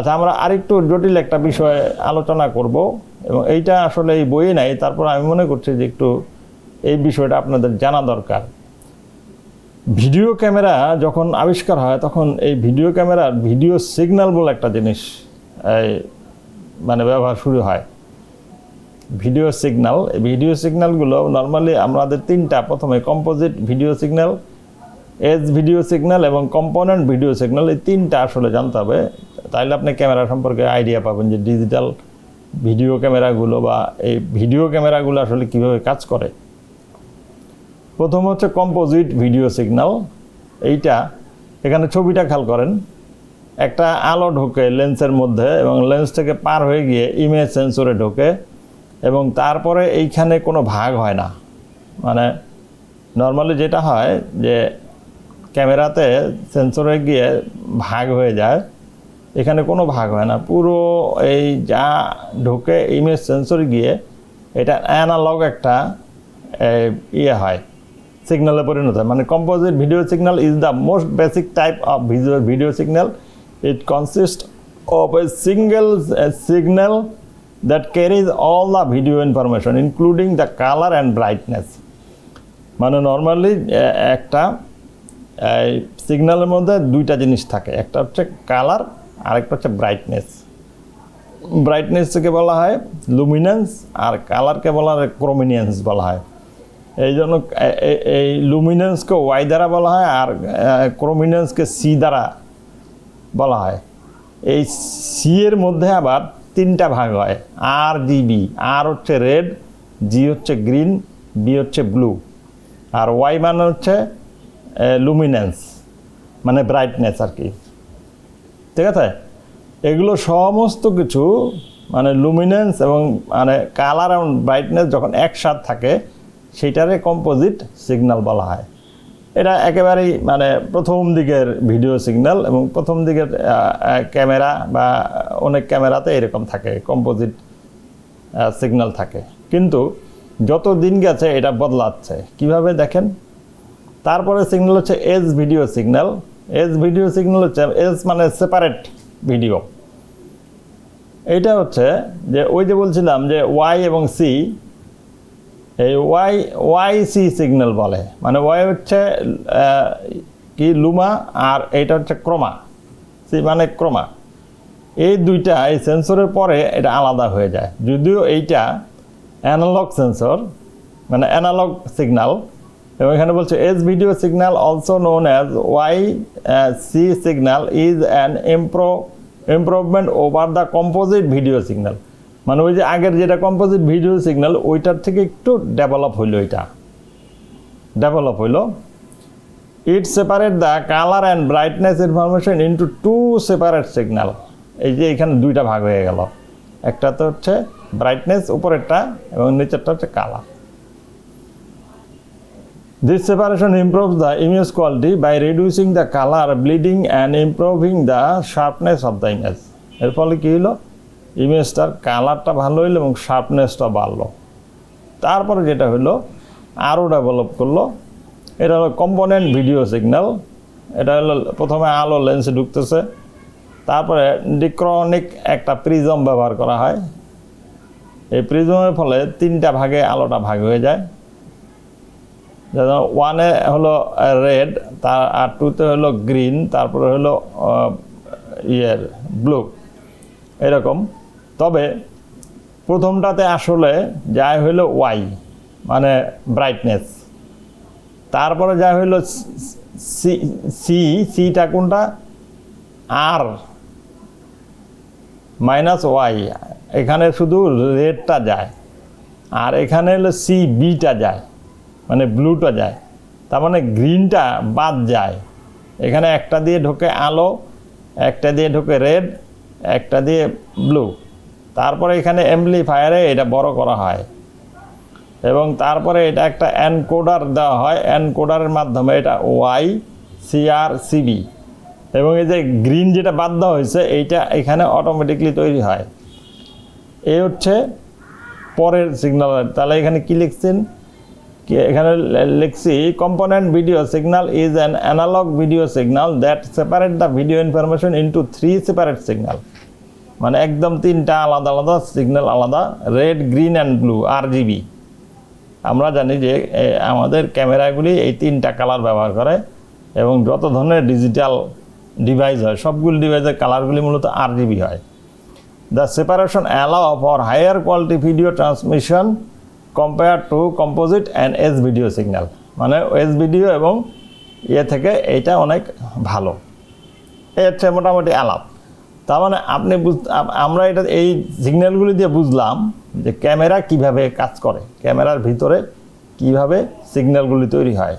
আচ্ছা আমরা আরেকটু জটিল একটা বিষয়ে আলোচনা করব, এবং এইটা আসলে এই বইয়ে নাই, তারপর আমি মনে করছি যে একটু এই বিষয়টা আপনাদের জানা দরকার। ভিডিও ক্যামেরা যখন আবিষ্কার হয়, তখন এই ভিডিও ক্যামেরার ভিডিও সিগন্যাল বলে একটা জিনিস মানে ব্যবহার শুরু হয়। ভিডিও সিগন্যাল ভিডিও সিগন্যালগুলো নর্মালি আমাদের তিনটা, প্রথমে composite video signal, S video signal এবং কম্পোনেন্ট ভিডিও সিগন্যাল, এই তিনটা আসলে জানতে হবে। তাইলে আপনি ক্যামেরা সম্পর্কে আইডিয়া পাবেন যে ডিজিটাল ভিডিও ক্যামেরাগুলো বা এই ভিডিও ক্যামেরাগুলো আসলে কীভাবে কাজ করে। প্রথম হচ্ছে কম্পোজিট ভিডিও সিগন্যাল এইটা এখানে ছবিটা খেয়াল করেন। একটা আলো ঢোকে লেন্সের মধ্যে এবং লেন্স থেকে পার হয়ে গিয়ে ইমেজ সেন্সরে ঢোকে এবং তারপরে এইখানে কোনো ভাগ হয় না। মানে নর্মালি যেটা হয় যে ক্যামেরাতে সেন্সরে গিয়ে ভাগ হয়ে যায়। এখানে কোনো ভাগ হয় না। পুরো এই যা ঢুকে ইমেজ সেন্সরে গিয়ে এটা অ্যানালগ একটা ইয়ে হয় সিগন্যালে পরিণত হয়। মানে composite video signal is the most basic type of video video signal it consist of a single signal that carries all the video information including the colour and brightness মানে normally একটা সিগন্যালের মধ্যে দুইটা জিনিস থাকে। একটা হচ্ছে কালার আরেকটা হচ্ছে ব্রাইটনেস ব্রাইটনেসকে বলা হয় লুমিনেন্স আর কালারকে বলা হয় ক্রোমিনিয়েন্স বলা হয়। এই জন্য এই লুমিনেন্সকে ওয়াই দ্বারা বলা হয়, আর ক্রোমিনেন্সকে সি দ্বারা বলা হয়। এই সি এর মধ্যে আবার তিনটা ভাগ হয় আর জিবি আর হচ্ছে রেড জি হচ্ছে গ্রিন বি হচ্ছে ব্লু আর ওয়াই মানে হচ্ছে লুমিনেন্স মানে ব্রাইটনেস আর কি। ঠিক আছে? এগুলো সমস্ত কিছু মানে লুমিনেন্স এবং মানে কালার এবং ব্রাইটনেস যখন একসাথ থাকে সেইটারে কম্পোজিট সিগন্যাল বলা হয়। এটা একেবারেই মানে প্রথম দিকের ভিডিও সিগন্যাল এবং প্রথম দিকের ক্যামেরা বা অনেক ক্যামেরাতে এরকম থাকে কম্পোজিট সিগন্যাল থাকে। কিন্তু যত দিন গেছে এটা বদলাচ্ছে। কীভাবে দেখেন? তারপরে সিগন্যাল হচ্ছে S video signal S video signal হচ্ছে, এস মানে সেপারেট ভিডিও এইটা হচ্ছে যে ওই যে বলছিলাম যে ওয়াই এবং সি এই ওয়াই ওয়াই সি সিগন্যাল বলে। মানে ওয়াই হচ্ছে কি লুমা আর এইটা হচ্ছে ক্রোমা। সি মানে ক্রোমা। এই দুইটা এই সেন্সরের পরে এটা আলাদা হয়ে যায়। যদিও এইটা অ্যানালগ সেন্সর মানে অ্যানালগ সিগন্যাল এবং এখানে বলছে S video signal also known as Y C signal is an impro improvement over the composite video signal মানে ওই যে আগের যেটা কম্পোজিট ভিডিও সিগন্যাল ওইটার থেকে একটু ডেভেলপ হইল এটা। ডেভেলপ হইল। It separate the colour and brightness information into two separate signal এই যে এখানে দুইটা ভাগ হয়ে গেল। একটা তো হচ্ছে ব্রাইটনেস উপরেরটা, এবং নিচেরটা হচ্ছে colour This separation improves the image quality by reducing the color, bleeding, and improving the sharpness of the image. এর ফলে কী হলো ইমেজটার কালারটা ভালো হইল এবং শার্পনেসটা বাড়লো। তারপরে যেটা হলো আরও ডেভেলপ করল, এটা হলো কম্পোনেন্ট ভিডিও সিগন্যাল এটা হলো, প্রথমে আলো লেন্সে ঢুকতেছে, তারপরে ডিক্রনিক একটা প্রিজম ব্যবহার করা হয়। এই প্রিজমের ফলে তিনটা ভাগে আলোটা ভাগ হয়ে যায়। ওয়ানে হলো রেড তার, আর টুতে হলো গ্রিন তারপরে হলো ইয়ের ব্লু এরকম। তবে প্রথমটাতে আসলে যায় হইল ওয়াই মানে ব্রাইটনেস তারপরে যা হইল সি সি সিটা কোনটা? আর মাইনাস ওয়াই এখানে শুধু রেডটা যায়, আর এখানে হলো সি বিটা যায়। মানে ব্লুটা যায়। তার মানে গ্রিনটা বাদ যায়। এখানে একটা দিয়ে ঢোকে আলো, একটা দিয়ে ঢোকে রেড একটা দিয়ে ব্লু তারপরে এখানে এমপ্লিফায়ারে এটা বড় করা হয়। এবং তারপরে এটা একটা অ্যানকোডার দেওয়া হয়। অ্যানকোডারের মাধ্যমে এটা ওয়াই সিআর সিবি এবং এই যে গ্রিন যেটা বাদ দেওয়া হয়েছে, এইটা এখানে অটোমেটিকলি তৈরি হয়। এই হচ্ছে পরের সিগন্যাল তাহলে এখানে কি লিখছেন? এখানে লিখছি component video signal is an analogue video signal that separate the video information into three separate signal মানে একদম তিনটা আলাদা আলাদা সিগন্যাল আলাদা red green and blue R GB আমরা জানি যে আমাদের ক্যামেরাগুলি এই তিনটা কালার ব্যবহার করে এবং যত ধরনের ডিজিটাল ডিভাইস হয়, সবগুলো ডিভাইসের কালারগুলি মূলত আর জিবি হয়। The separation allow for higher quality video transmission compare to composite and S video signal মানে এস ভিডিও এবং ইয়ে থেকে এটা অনেক ভালো। হচ্ছে মোটামুটি আলাপ। তার মানে আপনি আমরা এটা, এই সিগন্যালগুলি দিয়ে বুঝলাম যে ক্যামেরা কীভাবে কাজ করে, ক্যামেরার ভিতরে কীভাবে সিগন্যালগুলি তৈরি হয়।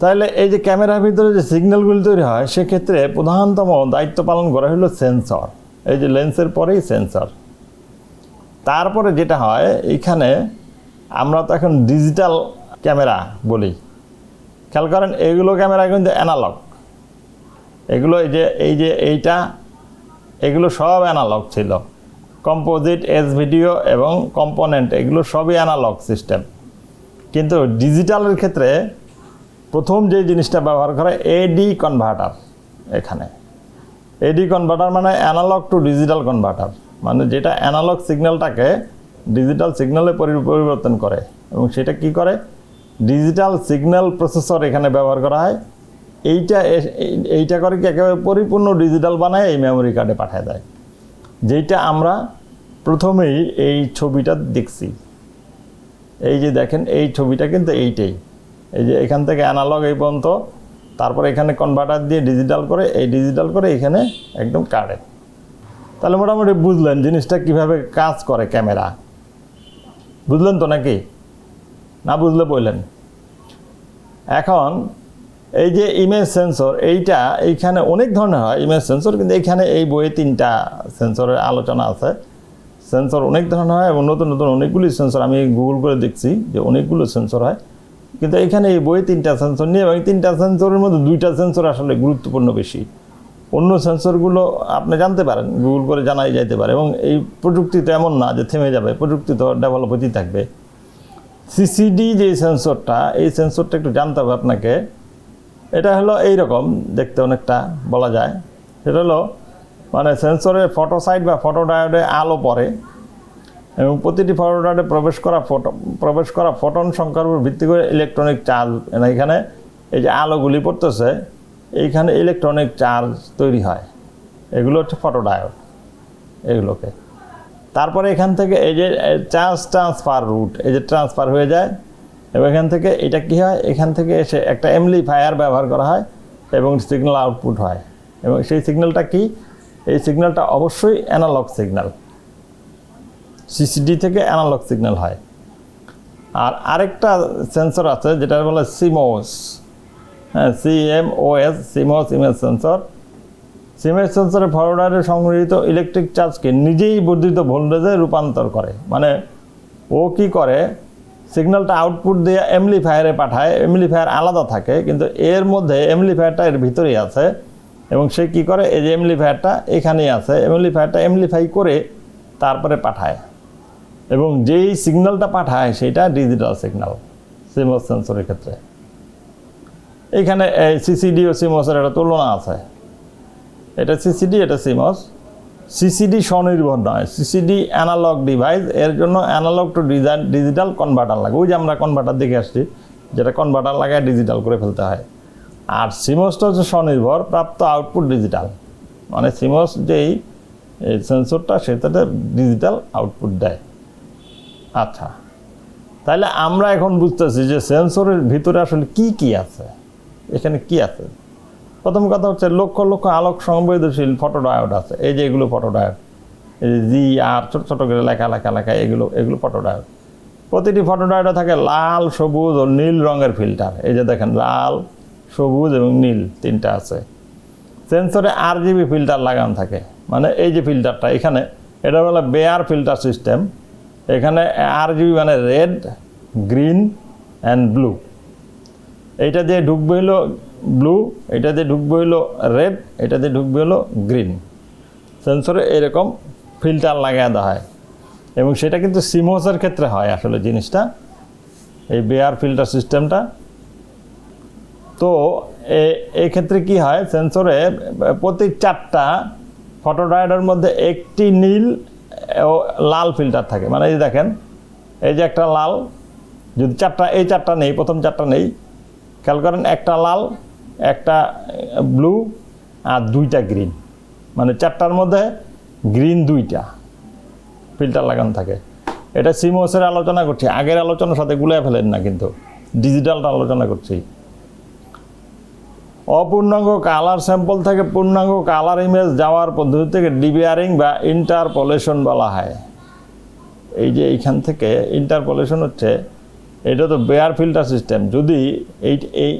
তাহলে এই যে ক্যামেরার ভিতরে যে সিগন্যালগুলি তৈরি হয়, সেক্ষেত্রে প্রধানতম দায়িত্ব পালন করা হলো সেন্সর এই যে লেন্সের পরেই সেন্সর তারপরে যেটা হয়, এইখানে আমরা তো এখন ডিজিটাল ক্যামেরা বলি। খেয়াল করেন, এগুলো ক্যামেরা কিন্তু অ্যানালগ এগুলো এই যে এই যে এইটা, এগুলো সব অ্যানালগ ছিল। কম্পোজিট এস ভিডিও এবং কম্পোনেন্ট এগুলো সবই অ্যানালগ সিস্টেম কিন্তু ডিজিটালের ক্ষেত্রে প্রথম যে জিনিসটা ব্যবহার করে এডি কনভার্টার এখানে। এডি কনভার্টার মানে অ্যানালগ টু ডিজিটাল কনভার্টার মানে যেটা অ্যানালগ সিগন্যালটাকে ডিজিটাল সিগন্যালে পরিবর্তন করে। এবং সেটা কি করে? ডিজিটাল সিগন্যাল প্রসেসর এখানে ব্যবহার করা হয়। এইটা এই- এইটা করে কি একেবারে পরিপূর্ণ ডিজিটাল বানায়, এই মেমোরি কার্ডে পাঠিয়ে দেয়। যেটা আমরা প্রথমেই এই ছবিটা দেখছি। এই যে দেখেন, এই ছবিটা কিন্তু এইটাই। এই যে এখান থেকে অ্যানালগ এই পর্যন্ত। তারপর এখানে কনভার্টার দিয়ে ডিজিটাল করে, এই ডিজিটাল করে এখানে একদম কাটে তাহলে মোটামুটি বুঝলেন জিনিসটা কীভাবে কাজ করে ক্যামেরা। বুঝলেন তো নাকি? না বুঝলে বললেন। এখন এই যে ইমেজ সেন্সর এইটা এইখানে অনেক ধরনের হয় ইমেজ সেন্সর কিন্তু এইখানে এই বইয়ে তিনটা সেন্সরের আলোচনা আছে। সেন্সর অনেক ধরনের হয় এবং নতুন নতুন অনেকগুলি সেন্সর আমি গুগল করে দেখছি যে অনেকগুলো সেন্সর হয়। কিন্তু এখানে এই বইয়ে তিনটা সেন্সর নিয়ে এবং তিনটা সেন্সরের মধ্যে দুইটা সেন্সর আসলে গুরুত্বপূর্ণ বেশি। অন্য সেন্সরগুলো আপনি জানতে পারেন গুগল করে জানাই যাইতে পারে। এবং এই প্রযুক্তি তো এমন না যে থেমে যাবে, প্রযুক্তি তো ডেভেলপ হতেই থাকবে। সিসিডি যে সেন্সরটা, এই সেন্সরটা একটু জানতে হবে আপনাকে। এটা হলো এই রকম দেখতে অনেকটা বলা যায়। সেটা হলো মানে সেন্সরের ফটোসাইট বা ফটোডায়োডে আলো পড়ে। এবং প্রতিটি ফটোডায়োডে প্রবেশ করা ফটো প্রবেশ করা ফটন সংখ্যার উপর ভিত্তি করে ইলেকট্রনিক চার্জ এখানে এই যে আলোগুলি পড়তেছে এইখানে ইলেকট্রনিক চার্জ তৈরি হয়। এগুলো হচ্ছে ফটোডায়োড এগুলোকে। তারপরে এখান থেকে এই যে চার্জ ট্রান্সফার রুট এই যে ট্রান্সফার হয়ে যায়, এবং এখান থেকে এটা কি হয়? এখান থেকে এসে একটা এমলিফায়ার ব্যবহার করা হয় এবং সিগন্যাল আউটপুট হয়। এবং সেই সিগন্যালটা কি? এই সিগন্যালটা অবশ্যই অ্যানালগ সিগন্যাল সিসিডি থেকে অ্যানালগ সিগন্যাল হয়। আর আরেকটা সেন্সর আছে যেটা বলে সিমোস হ্যাঁ C M O S CMOS image sensor সিমের সেন্সরে ফরওয়ার্ডারে সংগৃহীত ইলেকট্রিক চার্জকে নিজেই বর্ধিত ভোল্টেজে রূপান্তর করে। মানে ও কি করে? সিগন্যালটা আউটপুট দিয়ে এমলিফায়ারে পাঠায়। এমলিফায়ার আলাদা থাকে, কিন্তু এর মধ্যে এমলিফায়ারটা এর ভিতরেই আছে। এবং সে কি করে? এই যে এমলিফায়ারটা এখানেই আছে। এমলিফায়ারটা এমলিফাই করে তারপরে পাঠায়। এবং যেই সিগন্যালটা পাঠায়, সেটা ডিজিটাল সিগন্যাল সিমোস সেন্সরের ক্ষেত্রে। এখানে সিসিডি ও সিমোসের একটা তুলনা আছে। এটা সিসিডি এটা সিমস সিসিডি স্বনির্ভর নয়। সিসিডি অ্যানালগ ডিভাইস এর জন্য analogue to design digital converter লাগে। ওই যে আমরা কনভার্টার দেখে আসছি, যেটা কনভার্টার লাগায় ডিজিটাল করে ফেলতে হয়। আর সিমসটা হচ্ছে স্বনির্ভর, প্রাপ্ত আউটপুট ডিজিটাল মানে সিমস যেই সেন্সরটা সেটাতে ডিজিটাল আউটপুট দেয়। আচ্ছা। তাহলে আমরা এখন বুঝতেছি যে সেন্সরের ভিতরে আসলে কি কি আছে। এখানে কি আছে? প্রথম কথা হচ্ছে লক্ষ লক্ষ আলোক সংবেদনশীল ফটোডায়োড আছে। এই যে এগুলো ফটোডায়োড এই যে জি, আর, ছোট ছোট করে লেখা লেখা লেখা, এগুলো এগুলো ফটোডায়োড প্রতিটি ফটোডায়োডে থাকে লাল, সবুজ ও নীল রঙের ফিল্টার এই যে দেখেন, লাল, সবুজ এবং নীল তিনটা আছে। সেন্সরে আর জিবি ফিল্টার লাগানো থাকে। মানে এই যে ফিল্টারটা এখানে, এটা বলে বেয়ার ফিল্টার সিস্টেম এখানে আর জিবি মানে রেড গ্রিন অ্যান্ড ব্লু এইটা দিয়ে ঢুকবে হলো ব্লু এটা দিয়ে ঢুকবে হলো রেড এটা দিয়ে ঢুকবে হলো গ্রিন সেন্সরে এরকম ফিল্টার লাগায় দেওয়া হয়। এবং সেটা কিন্তু সিমোসের ক্ষেত্রে হয় আসলে জিনিসটা, এই বেয়ার ফিল্টার সিস্টেমটা তো ক্ষেত্রে কি হয় সেন্সরে প্রতি চারটা ফটোডায়োডের মধ্যে একটি নীল ও লাল ফিল্টার থাকে। মানে এই দেখেন, এই যে একটা লাল, যদি চারটা, এই চারটা নেই, প্রথম চারটা নেই খেয়াল করেন, একটা লাল, একটা ব্লু আর দুইটা গ্রিন। মানে চারটার মধ্যে গ্রিন দুইটা ফিল্টার লাগানো থাকে। এটা সিমোসের আলোচনা করছি। আগের আলোচনার সাথে গুলিয়ে ফেলেন না কিন্তু ডিজিটালটা আলোচনা করছি। অপূর্ণাঙ্গ কালার স্যাম্পল থেকে পূর্ণাঙ্গ কালার ইমেজ যাওয়ার পদ্ধতি থেকে ডিবিয়ারিং বা ইন্টারপোলেশন বলা হয়। এই যে এইখান থেকে ইন্টারপোলেশন হচ্ছে এটা তো বেয়ার ফিল্টার সিস্টেম যদি এই এই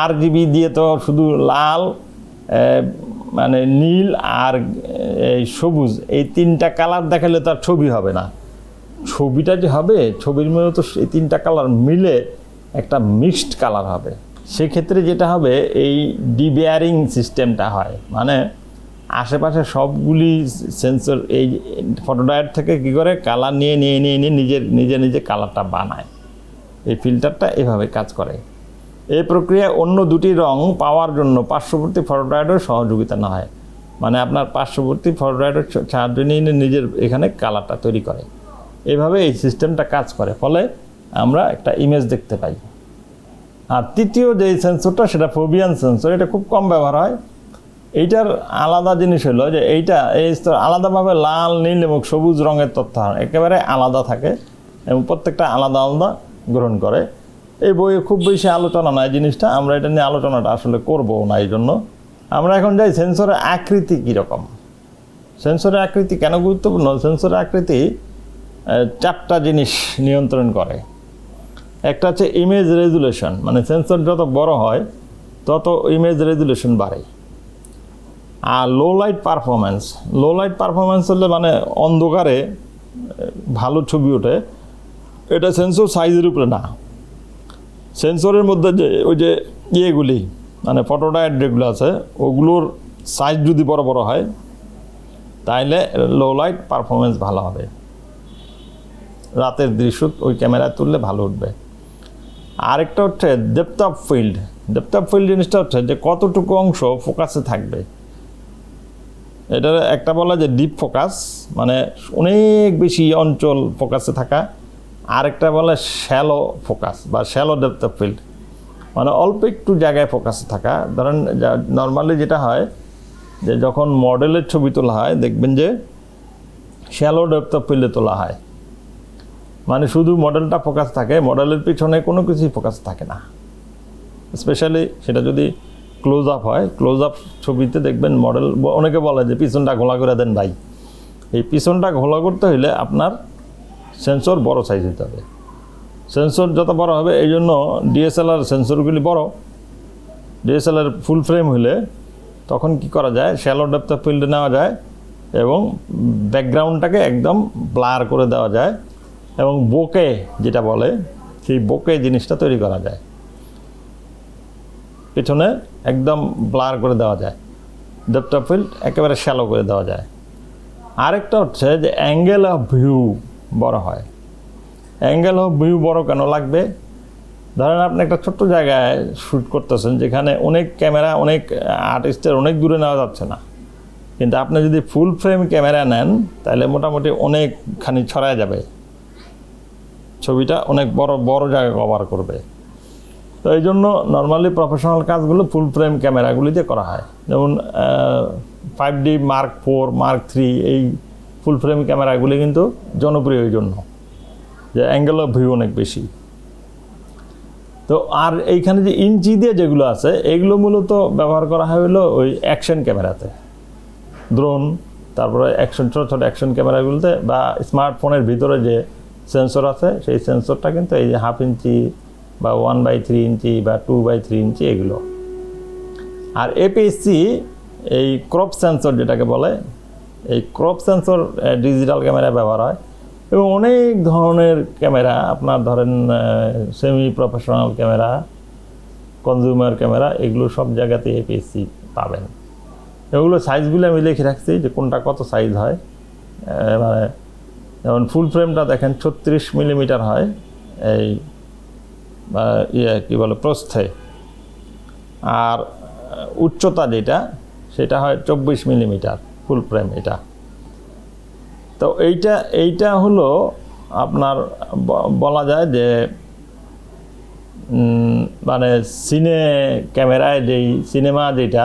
আর জিবি দিয়ে তো শুধু লাল মানে নীল আর এই সবুজ, এই তিনটা কালার দেখালে তার ছবি হবে না। ছবিটা যে হবে, ছবির মধ্যে তো এই তিনটা কালার মিলে একটা মিক্সড কালার হবে। সেক্ষেত্রে যেটা হবে, এই ডিবেয়ারিং সিস্টেমটা হয়। মানে আশেপাশে সবগুলি সেন্সর এই ফটোডায়েট থেকে কী করে? কালার নিয়ে নিয়ে নিয়ে নিয়ে নিজের নিজে নিজে কালারটা বানায়। এই ফিল্টারটা এভাবে কাজ করে। এই প্রক্রিয়ায় অন্য দুটি রং পাওয়ার জন্য পার্শ্ববর্তী ফটোডায়েটের সহযোগিতা না হয়। মানে আপনার পার্শ্ববর্তী ফটোডায়েটের সাহায্য নিয়ে নিজের এখানে কালারটা তৈরি করে। এভাবে এই সিস্টেমটা কাজ করে। ফলে আমরা একটা ইমেজ দেখতে পাই। আর তৃতীয় যে সেন্সরটা সেটা ফোবিয়ান সেন্সর এটা খুব কম ব্যবহার হয়। এইটার আলাদা জিনিস হলো যে এইটা, এই আলাদাভাবে লাল, নীল এবং সবুজ রঙের তথ্য একেবারে আলাদা থাকে এবং প্রত্যেকটা আলাদা আলাদা। গ্রহণ করে। এই বইয়ে খুব বেশি আলোচনা নাই জিনিসটা, আমরা এটা নিয়ে আলোচনাটা আসলে করব না এই জন্য। আমরা এখন যাই, সেন্সরের আকৃতি কীরকম সেন্সরের আকৃতি কেন গুরুত্বপূর্ণ? সেন্সরের আকৃতি চারটা জিনিস নিয়ন্ত্রণ করে। একটা হচ্ছে ইমেজ রেজুলেশন মানে সেন্সর যত বড় হয়, তত ইমেজ রেজুলেশন বাড়ে। আর low light performance low light performance হলে মানে অন্ধকারে ভালো ছবি ওঠে এটা সেন্সর সাইজের উপরে না। সেন্সরের মধ্যে যে, ওই যে ইয়েগুলি মানে ফটোডায়েট যেগুলো আছে, ওগুলোর সাইজ যদি বড় বড় হয়, তাইলে লো লাইট পারফরমেন্স ভালো হবে। রাতের দৃশ্য ওই ক্যামেরায় তুললে ভালো উঠবে। আরেকটা হচ্ছে depth of field depth of field জিনিসটা হচ্ছে যে কতটুকু অংশ ফোকাসে থাকবে। এটা একটা বলা যে ডিপ ফোকাস মানে অনেক বেশি অঞ্চল ফোকাসে থাকা। আরেকটা বলে শ্যালো ফোকাস বা শ্যালো ডেপথ অফ ফিল্ড মানে অল্প একটু জায়গায় ফোকাস থাকা। ধরেন নর্মালি যেটা হয় যে যখন মডেলের ছবি তোলা হয়, দেখবেন যে শ্যালো ডেপথ অফ ফিল্ডে তোলা হয়। মানে শুধু মডেলটা ফোকাস থাকে মডেলের পিছনে কোনো কিছুই ফোকাস থাকে না। স্পেশালি সেটা যদি ক্লোজ আপ হয় ক্লোজ আপ ছবিতে দেখবেন মডেল অনেকে বলে যে পিছনটা ঘোলা করে দেন ভাই। এই পিছনটা ঘোলা করতে হলে আপনার সেন্সর বড় সাইজ হতে হবে। সেন্সর যত বড় হবে, এই জন্য ডিএসএলআর সেন্সরগুলি বড়। ডিএসএলআর ফুল ফ্রেম হলে তখন কি করা যায়? শ্যালো ডেপথ অফ ফিল্ডে নেওয়া যায় এবং ব্যাকগ্রাউন্ডটাকে একদম ব্লার করে দেওয়া যায় এবং বোকে যেটা বলে, সেই বোকে জিনিসটা তৈরি করা যায়। পেছনে একদম ব্লার করে দেওয়া যায়। ডেপথ অফ ফিল্ড একেবারে শ্যালো করে দেওয়া যায়। আরেকটা হচ্ছে যে অ্যাঙ্গেল অফ ভিউ বড় হয়। অ্যাঙ্গেল অফ ভিউ বড় কেন লাগবে? ধরেন আপনি একটা ছোট্ট জায়গায় শ্যুট করতেছেন যেখানে অনেক ক্যামেরা, অনেক আর্টিস্টের অনেক দূরে নেওয়া যাচ্ছে না। কিন্তু আপনি যদি ফুল ফ্রেম ক্যামেরা নেন, তাহলে মোটামুটি অনেকখানি ছড়ায় যাবে। ছবিটা অনেক বড় বড় জায়গা কভার করবে। তো এই জন্য নর্মালি প্রফেশনাল কাজগুলো ফুল ফ্রেম ক্যামেরাগুলিতে করা হয়। যেমন five D mark four mark three এই ফুল ফ্রেম ক্যামেরাগুলি কিন্তু জনপ্রিয় এই জন্য, যে অ্যাঙ্গেল অফ ভিউ অনেক বেশি। তো আর এইখানে যে ইঞ্চি দিয়ে যেগুলো আছে, এগুলো মূলত ব্যবহার করা হয় হলো ওই অ্যাকশন ক্যামেরাতে ড্রোন তারপরে অ্যাকশন ছোটো ছোটো অ্যাকশন ক্যামেরাগুলোতে বা স্মার্টফোনের ভিতরে যে সেন্সর আছে, সেই সেন্সরটা কিন্তু এই যে হাফ ইঞ্চি বা ওয়ান বাই থ্রি ইঞ্চি বা টু বাই থ্রি ইঞ্চি এগুলো। আর এপিএসসি এই ক্রপ সেন্সর যেটাকে বলে এই ক্রপ সেন্সর ডিজিটাল ক্যামেরা ব্যবহার হয় এবং অনেক ধরনের ক্যামেরা আপনার ধরেন semi professional camera consumer camera এগুলো সব জায়গাতে এপিএসসি পাবেন। এগুলো সাইজগুলো আমি লিখে রাখছি যে কোনটা কত সাইজ হয়। আহ, মানে যেমন ফুল ফ্রেমটা দেখেন ছত্রিশ মিলিমিটার হয়। এই ইয়ে কী বলে প্রস্থে। আর উচ্চতা যেটা সেটা হয় চব্বিশ মিলিমিটার ফুল ফ্রেম এটা। তো এইটা এইটা হলো আপনার বলা যায় যে মানে সিনে ক্যামেরায় যেই সিনেমা যেটা,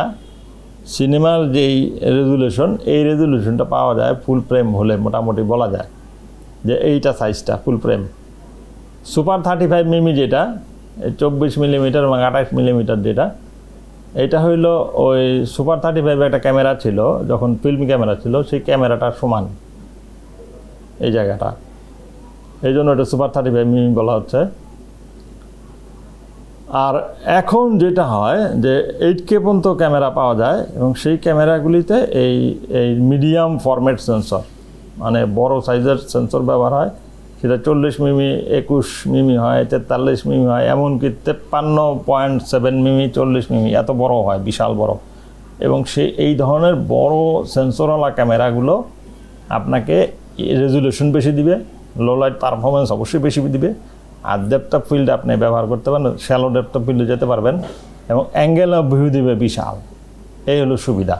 সিনেমার যেই রেজুলেশন, এই রেজুলেশনটা পাওয়া যায় ফুল ফ্রেম হলে মোটামুটি বলা যায় যে এইটা সাইজটা full frame. Super thirty five mm যেটা চব্বিশ মিলিমিটার এবং আঠাশ মিলিমিটার যেটা এটা হইল ওই সুপার থার্টি ফাইভ একটা ক্যামেরা ছিল, যখন ফিল্ম ক্যামেরা ছিল, সেই ক্যামেরাটার সমান। এই জায়গাটা। এই জন্য এটা সুপার থার্টি ফাইভ মিমি বলা হচ্ছে। আর এখন যেটা হয় যে এইট কে পর্যন্ত ক্যামেরা পাওয়া যায়, এবং সেই ক্যামেরাগুলিতে এই এই মিডিয়াম ফরম্যাট সেন্সর মানে বড় সাইজের সেন্সর ব্যবহার হয়। সেটা চল্লিশ মিমি, একুশ মিমি হয়, তেতাল্লিশ মিমি হয়, এমনকি তেপ্পান্ন পয়েন্ট সেভেন মিমি, চল্লিশ মিমি, এত বড় হয়, বিশাল বড়। এবং সে এই ধরনের বড় সেন্সরওয়ালা ক্যামেরাগুলো আপনাকে রেজুলেশন বেশি দিবে লো লাইট পারফরমেন্স অবশ্যই বেশি দিবে, আর অফ ফিল্ড আপনি ব্যবহার করতে পারেন শ্যালো অফ ফিল্ডে যেতে পারবেন, এবং অ্যাঙ্গেল অফ ভিউ দিবে বিশাল। এই হলো সুবিধা।